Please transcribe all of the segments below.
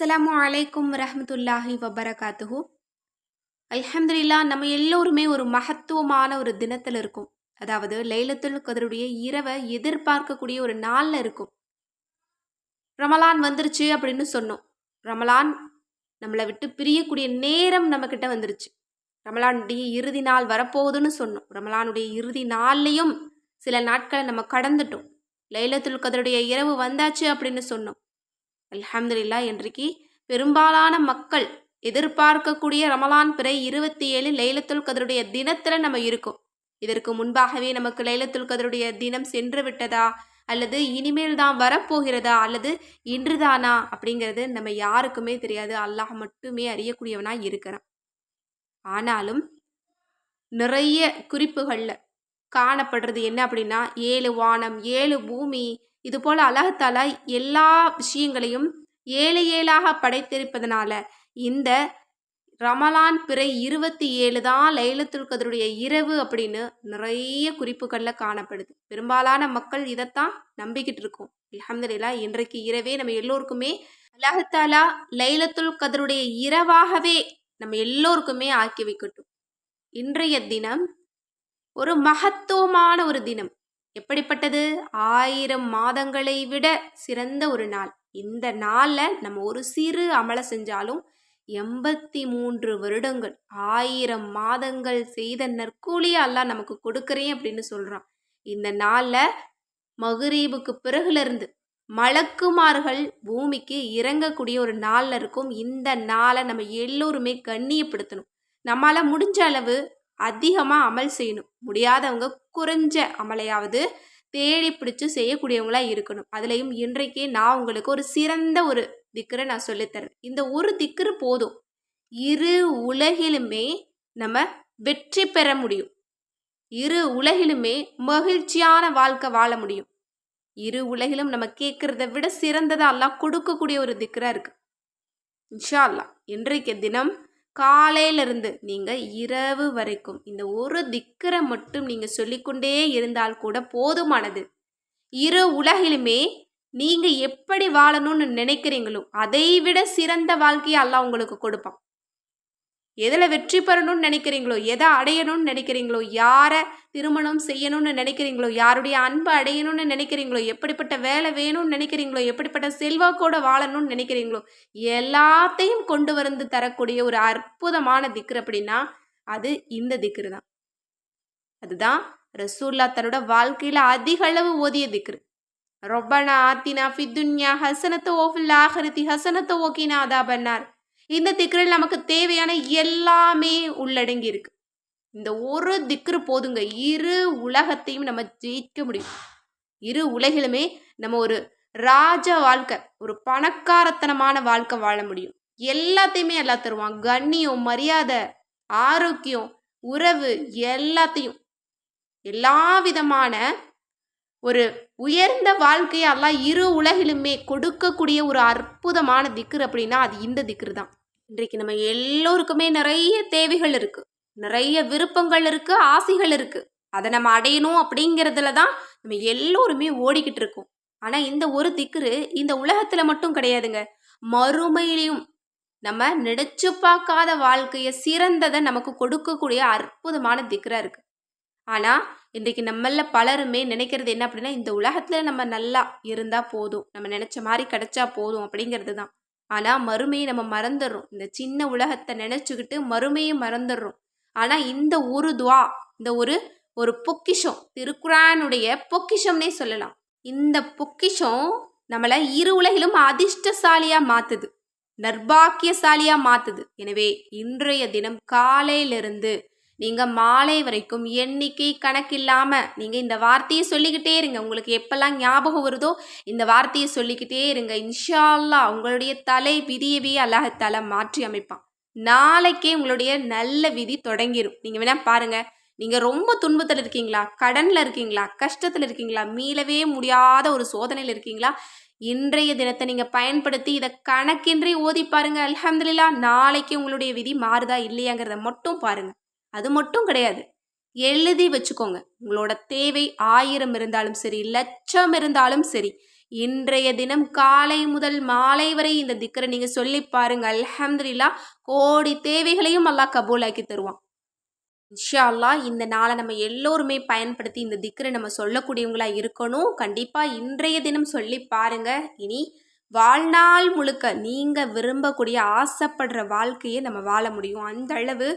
அஸ்லாம் அலைக்கும் ரஹமத்துல்லாஹி வபரகாத்துஹு. அல்ஹம்துலில்லா நம்ம எல்லோருமே ஒரு மகத்துவமான ஒரு தினத்தில் இருக்கும். அதாவது லைலத்துல் கதருடைய இரவை எதிர்பார்க்கக்கூடிய ஒரு நாளில் இருக்கும். ரமலான் வந்துருச்சு அப்படின்னு சொன்னோம். ரமலான் நம்மளை விட்டு பிரியக்கூடிய நேரம் நம்மக்கிட்ட வந்துருச்சு. ரமலானுடைய இறுதி நாள் வரப்போகுதுன்னு சொன்னோம். ரமலானுடைய இறுதி நாள்லையும் சில நாட்களை நம்ம கடந்துட்டோம். லைலத்துல் கதருடைய இரவு வந்தாச்சு அப்படின்னு சொன்னோம். அல்ஹம்துலில்லா இன்றைக்கு பெரும்பாலான மக்கள் எதிர்பார்க்கக்கூடிய ரமலான் பிறை இருபத்தி ஏழு லைலத்துல் கதருடைய தினத்தில் நம்ம இருக்கோம். இதற்கு முன்பாகவே நமக்கு லைலத்துல் கதருடைய தினம் சென்று விட்டதா? அல்லது இனிமேல் தான் வரப்போகிறதா? அல்லது இன்றுதானா அப்படிங்கிறது நம்ம யாருக்குமே தெரியாது. அல்லாஹ் மட்டுமே அறியக்கூடியவனா இருக்கிறான். ஆனாலும் நிறைய குறிப்புகளில் காணப்படுறது என்ன அப்படின்னா ஏழு வானம் ஏழு பூமி இதுபோல் அல்லாஹாலா எல்லா விஷயங்களையும் ஏழு ஏழாக படைத்திருப்பதனால இந்த ரமலான் பிறை இருபத்தி ஏழு தான் லைலத்துல் கதருடைய இரவு அப்படின்னு நிறைய குறிப்புகளில் காணப்படுது. பெரும்பாலான மக்கள் இதைத்தான் நம்பிக்கிட்டு இருக்கோம். அலமதுல்லா இன்றைக்கு இரவே நம்ம எல்லோருக்குமே அல்லாஹாலா லைலத்துல் கதருடைய இரவாகவே நம்ம எல்லோருக்குமே ஆக்கி வைக்கட்டும். இன்றைய தினம் ஒரு மகத்துவமான ஒரு தினம். எப்படிப்பட்டது? ஆயிரம் மாதங்களை விட சிறந்த ஒரு நாள். இந்த நாளில் நம்ம ஒரு சிறு அமலை செஞ்சாலும் எண்பத்தி மூன்று வருடங்கள் ஆயிரம் மாதங்கள் செய்த நற்கூலியை அல்லா நமக்கு கொடுக்குறேன் அப்படின்னு சொல்கிறான் இந்த நாளில் மகுரீபுக்கு பிறகுலேருந்து மலக்குமார்கள் பூமிக்கு இறங்கக்கூடிய ஒரு நாளில் இருக்கும். இந்த நாளை நம்ம எல்லோருமே கண்ணியப்படுத்தணும். நம்மளால் முடிஞ்ச அளவு அதிகமாக அமல் செய்யணும். முடியாதவங்க குறைஞ்ச அமலையாவது தேடி பிடிச்சி செய்யக்கூடியவங்களா இருக்கணும். அதுலேயும் இன்றைக்கே நான் உங்களுக்கு ஒரு சிறந்த ஒரு திக்கரை நான் சொல்லித்தரேன். இந்த ஒரு திக்கரு போதும். இரு உலகிலுமே நம்ம வெற்றி பெற முடியும். இரு உலகிலுமே மகிழ்ச்சியான வாழ்க்கை வாழ முடியும். இரு உலகிலும் நம்ம கேட்குறத விட சிறந்ததாக எல்லாம் கொடுக்கக்கூடிய ஒரு திக்கராக இருக்குது இன்ஷா அல்லா இன்றைக்கு தினம் காலையிலிருந்து நீங்கள் இரவு வரைக்கும் இந்த ஒரு திக்கரை மட்டும் நீங்கள் சொல்லிக்கொண்டே இருந்தால் கூட போதுமானது. இரு உலகிலுமே நீங்கள் எப்படி வாழணும்னு நினைக்கிறீங்களோ அதை விட சிறந்த வாழ்க்கையை அல்லாஹ் உங்களுக்கு கொடுப்பான். எதில் வெற்றி பெறணும்னு நினைக்கிறீங்களோ எதை அடையணும்னு நினைக்கிறீங்களோ யாரை திருமணம் செய்யணும்னு நினைக்கிறீங்களோ யாருடைய அன்பை அடையணும்னு நினைக்கிறீங்களோ எப்படிப்பட்ட வேலை வேணும்னு நினைக்கிறீங்களோ எப்படிப்பட்ட செல்வாக்கோட வாழணும்னு நினைக்கிறீங்களோ எல்லாத்தையும் கொண்டு வந்து தரக்கூடிய ஒரு அற்புதமான திக்ரு அப்படின்னா அது இந்த திக்ரு தான். அதுதான் ரசூல்லா தன்னோட வாழ்க்கையில் அதிக அளவு ஓதிய திக்ரு. ரொப்பனா ஆத்தினா ஃபித்துன்யா ஹசனத்தை ஓஃபில் ஆஹரித்தி ஹசனத்தை ஓகினா அதா பண்ணார் இந்த திக்ரில் நமக்கு தேவையான எல்லாமே உள்ளடங்கி இருக்கு இந்த ஒரு திக்ரு போதுங்க. இரு உலகத்தையும் நம்ம ஜெயிக்க முடியும். இரு உலகிலுமே நம்ம ஒரு ராஜ வாழ்க்கை ஒரு பணக்காரத்தனமான வாழ்க்கை வாழ முடியும். எல்லாத்தையுமே எல்லாம் தருவான். கண்ணியம் மரியாதை ஆரோக்கியம் உறவு எல்லாத்தையும். எல்லா விதமான ஒரு உயர்ந்த வாழ்க்கையை எல்லாம் இரு உலகிலுமே கொடுக்கக்கூடிய ஒரு அற்புதமான திக்ரு அப்படின்னா அது இந்த திக்ரு தான். இன்றைக்கு நம்ம எல்லோருக்குமே நிறைய தேவைகள் இருக்குது நிறைய விருப்பங்கள் இருக்குது ஆசைகள் இருக்குது அதை நம்ம அடையணும் அப்படிங்கிறதுல தான் நம்ம எல்லோருமே ஓடிக்கிட்டு இருக்கோம். ஆனால் இந்த ஒரு திக்குரு இந்த உலகத்தில் மட்டும் கிடையாதுங்க. மறுமையிலையும் நம்ம நினைச்சு பார்க்காத வாழ்க்கையை சிறந்ததை நமக்கு கொடுக்கக்கூடிய அற்புதமான திக்கராக இருக்குது ஆனால் இன்றைக்கு நம்மள பலருமே நினைக்கிறது என்ன அப்படின்னா இந்த உலகத்தில் நம்ம நல்லா இருந்தால் போதும். நம்ம நினச்ச மாதிரி கிடைச்சா போதும் அப்படிங்கிறது தான். ஆனால் மறுமையை நம்ம மறந்துடுறோம். இந்த சின்ன உலகத்தை நினச்சிக்கிட்டு மறுமையை மறந்துடுறோம். ஆனால் இந்த ஒரு துவா இந்த ஒரு ஒரு பொக்கிஷம் திருக்குறானுடைய பொக்கிஷம்னே சொல்லலாம். இந்த பொக்கிஷம் நம்மளை இரு உலகிலும் அதிர்ஷ்டசாலியாக மாற்றுது நர்பாக்கியசாலியாக மாற்றுது எனவே இன்றைய தினம் காலையிலிருந்து நீங்கள் மாலை வரைக்கும் எண்ணிக்கை கணக்கில்லாமல் நீங்கள் இந்த வார்த்தையை சொல்லிக்கிட்டே இருங்க. உங்களுக்கு எப்பெல்லாம் ஞாபகம் வருதோ இந்த வார்த்தையை சொல்லிக்கிட்டே இருங்க. இன்ஷா அல்லா உங்களுடைய தலை விதியவே அல்லாஹத்தால மாற்றி அமைப்பான். நாளைக்கே உங்களுடைய நல்ல விதி தொடங்கிடும் நீங்கள் வேணால் பாருங்கள் நீங்கள் ரொம்ப துன்பத்தில் இருக்கீங்களா? கடனில் இருக்கீங்களா? கஷ்டத்தில் இருக்கீங்களா? மீளவே முடியாத ஒரு சோதனையில் இருக்கீங்களா? இன்றைய தினத்தை நீங்கள் பயன்படுத்தி இதை கணக்கின்றி ஓதி பாருங்கள் அலமதுல்லா நாளைக்கு உங்களுடைய விதி மாறுதா இல்லையாங்கிறத மட்டும் பாருங்கள் அது மட்டும் கிடையாது. எழுதி வச்சுக்கோங்க. உங்களோட தேவை ஆயிரம் இருந்தாலும் சரி லட்சம் இருந்தாலும் சரி இன்றைய தினம் காலை முதல் மாலை வரை இந்த திக்கரை நீங்கள் சொல்லி பாருங்க. அல்ஹம்துல்லா கோடி தேவைகளையும் அல்லாஹ் கபூலாக்கி தருவான். இன்ஷா அல்லா இந்த நாளை நம்ம எல்லோருமே பயன்படுத்தி இந்த திக்கரை நம்ம சொல்லக்கூடியவங்களா இருக்கணும். கண்டிப்பாக இன்றைய தினம் சொல்லி பாருங்க. இனி வாழ்நாள் முழுக்க நீங்கள் விரும்பக்கூடிய ஆசைப்படுற வாழ்க்கையை நம்ம வாழ முடியும். அந்த அளவு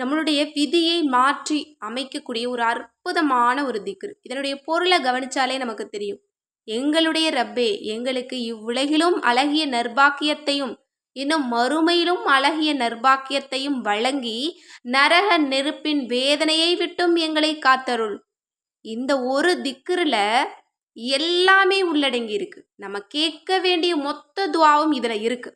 நம்மளுடைய விதியை மாற்றி அமைக்கக்கூடிய ஒரு அற்புதமான ஒரு திக்ரு. இதனுடைய பொருளை கவனிச்சாலே நமக்கு தெரியும். எங்களுடைய ரப்பே எங்களுக்கு இவ்வுலகிலும் அழகிய நர்பாக்கியத்தையும் இன்னும் மறுமையிலும் அழகிய நர்பாக்கியத்தையும் வழங்கி நரக நெருப்பின் வேதனையை விட்டும் எங்களை காத்தருள். இந்த ஒரு திக்ரில் எல்லாமே உள்ளடங்கி இருக்கு நம்ம கேட்க வேண்டிய மொத்த துவாவும் இதில் இருக்கு.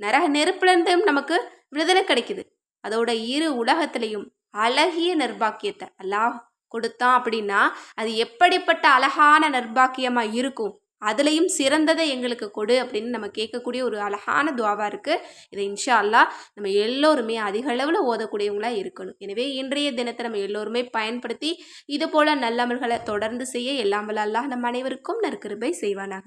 நரக நெருப்புலேருந்தும் நமக்கு விடுதலை கிடைக்குது. அதோட இரு உலகத்திலையும் அழகிய நர்பாக்கியத்தை அல்லாஹ் கொடுத்தான் அப்படின்னா அது எப்படிப்பட்ட அழகான நர்பாக்கியமாக இருக்கும்? அதுலேயும் சிறந்ததை எங்களுக்கு கொடு அப்படின்னு நம்ம கேட்கக்கூடிய ஒரு அழகான துவாவாக இருக்குது இதை இன்ஷா அல்லாஹ் நம்ம எல்லோருமே அதிக அளவில் ஓதக்கூடியவங்களாக இருக்கணும். எனவே இன்றைய தினத்தை நம்ம எல்லோருமே பயன்படுத்தி இது போல் நல்லமல்களை தொடர்ந்து செய்ய எல்லாம் வல்ல அல்லாஹ் நம் அனைவருக்கும் நற்கிருபை செய்வானாக.